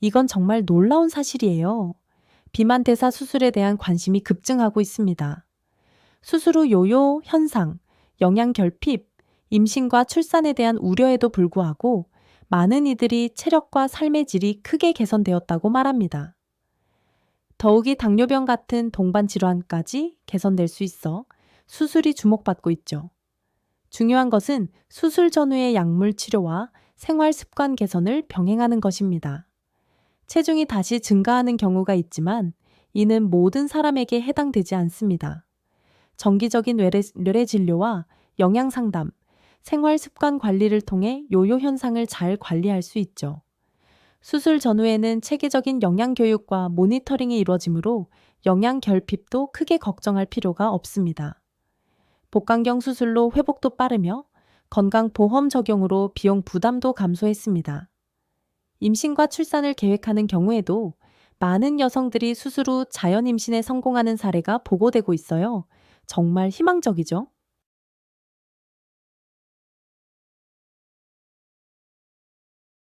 이건 정말 놀라운 사실이에요. 비만 대사 수술에 대한 관심이 급증하고 있습니다. 수술 후 요요 현상, 영양 결핍, 임신과 출산에 대한 우려에도 불구하고 많은 이들이 체력과 삶의 질이 크게 개선되었다고 말합니다. 더욱이 당뇨병 같은 동반 질환까지 개선될 수 있어 수술이 주목받고 있죠. 중요한 것은 수술 전후의 약물 치료와 생활 습관 개선을 병행하는 것입니다. 체중이 다시 증가하는 경우가 있지만 이는 모든 사람에게 해당되지 않습니다. 정기적인 뇌래, 뇌래 진료와 영양 상담, 생활 습관 관리를 통해 요요 현상을 잘 관리할 수 있죠. 수술 전후에는 체계적인 영양 교육과 모니터링이 이루어지므로 영양 결핍도 크게 걱정할 필요가 없습니다. 복강경 수술로 회복도 빠르며 건강 보험 적용으로 비용 부담도 감소했습니다. 임신과 출산을 계획하는 경우에도 많은 여성들이 후 자연 임신에 성공하는 사례가 보고되고 있어요. 정말 희망적이죠?